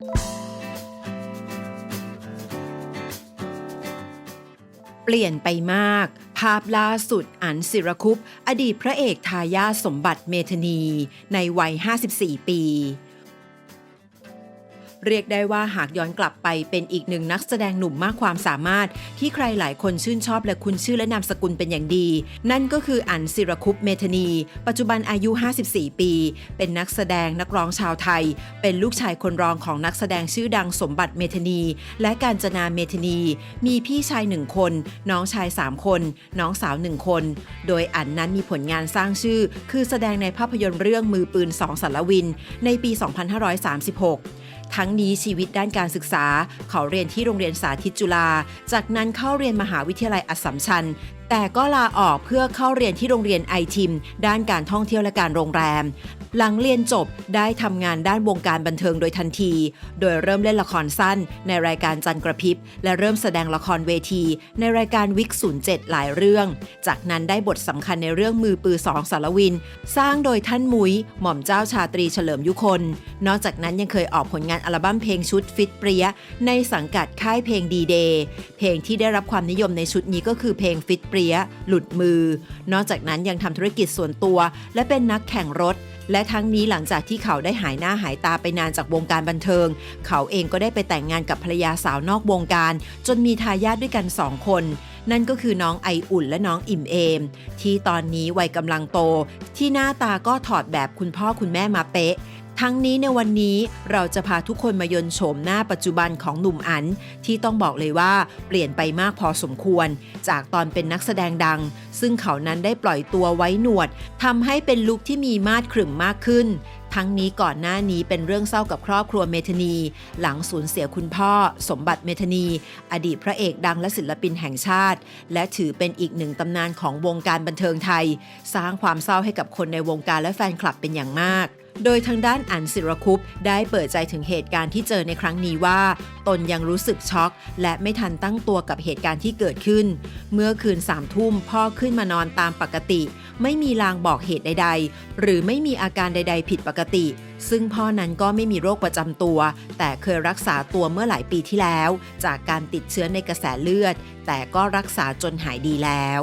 เปลี่ยนไปมาก ภาพล่าสุดอันศิรคุป อดีตพระเอกทายาสมบัติเมธนี ในวัย 54 ปี เรียกได้ว่าหากย้อนกลับไปเป็นอีกหนึ่งนักแสดงหนุ่มมากความสามารถ ที่ใครหลายคนชื่นชอบและคุ้นชื่อและนามสกุลเป็นอย่างดี นั่นก็คืออันศิรคุปเมธนี ปัจจุบันอายุ 54 ปี เป็นนักแสดงนักร้องชาวไทย เป็นลูกชายคนรองของนักแสดงชื่อดังสมบัติเมธนี และการจนาเมธนี มีพี่ชายหนึ่งคน น้องชาย 3 คน น้องสาวหนึ่งคน โดยอันนั้นมีผลงานสร้างชื่อ คือแสดงในภาพยนตร์เรื่องมือปืนสองสารวิน ในปี 2536 ทั้งนี้ชีวิตด้านการศึกษา เขาเรียนที่โรงเรียนสาธิตจุฬา จากนั้นเข้าเรียนมหาวิทยาลัยอัสสัมชัญ แต่ก็ลาออกเพื่อเข้าเรียนที่โรงเรียนไอทิม ด้านการท่องเที่ยวและการโรงแรม หลังเรียนจบได้ทำงานด้านวงการบันเทิงโดยทันที โดยเริ่มเล่นละครสั้น ในรายการจันกระพริบ และเริ่มแสดงละครเวที ในรายการวิก07 หลายเรื่อง จากนั้นได้บทสำคัญในเรื่องมือปือสองสารวิน สร้างโดยท่านมุ้ย หม่อมเจ้าชาตรีเฉลิมยุคน นอกจากนั้นยังเคยออกผลงานอัลบั้มเพลงชุดฟิตเปรียในสังกัดค่ายเพลงดีเดย์เพลงที่ได้รับความนิยมในชุดนี้ก็คือเพลงฟิตเปรียหลุดมือ นอกจากนั้นยังทำธุรกิจส่วนตัว และเป็นนักแข่งรถ และทั้งนี้หลังจากที่เขาได้หายหน้าหายตาไปนานจากวงการบันเทิง เขาเองก็ได้ไปแต่งงานกับภรรยาสาวนอกวงการ จนมีทายาทด้วยกันสองคนนั่นก็คือน้องไออุ่นและน้องอิ่มเอม ที่ตอนนี้วัยกำลังโต ที่หน้าตาก็ถอดแบบคุณพ่อคุณแม่มาเป๊ะ ทั้งนี้ในวันนี้เราจะพาทุกคนมายนโฉมหน้าปัจจุบันของหนุ่มอันที่ต้องบอกเลยว่าเปลี่ยนไปมากพอสมควร จากตอนเป็นนักแสดงดัง ซึ่งเขานั้นได้ปล่อยตัวไว้หนวดทำให้เป็นลุคที่มีมาดขรึมมากขึ้นทั้งนี้ก่อนหน้านี้เป็นเรื่องเศร้ากับครอบครัวเมธนี หลังสูญเสียคุณพ่อ สมบัติเมธนี อดีตพระเอกดังและศิลปินแห่งชาติ และถือเป็นอีกหนึ่งตำนานของวงการบันเทิงไทย สร้างความเศร้าให้กับคนในวงการและแฟนคลับเป็นอย่างมาก โดยทางด้านอันศิรคุปได้เปิดใจถึงเหตุการณ์ที่เจอในครั้งนี้ว่า ตนยังรู้สึกช็อก และไม่ทันตั้งตัวกับเหตุการณ์ที่เกิดขึ้น เมื่อคืนสามทุ่มพ่อขึ้นมานอนตามปกติ ไม่มีลางบอกเหตุใดๆ หรือไม่มีอาการใด ๆ ผิดปกติ ซึ่งพ่อนั้นก็ไม่มีโรคประจำตัว แต่เคยรักษาตัวเมื่อหลายปีที่แล้ว จากการติดเชื้อในกระแสเลือด แต่ก็รักษาจนหายดีแล้ว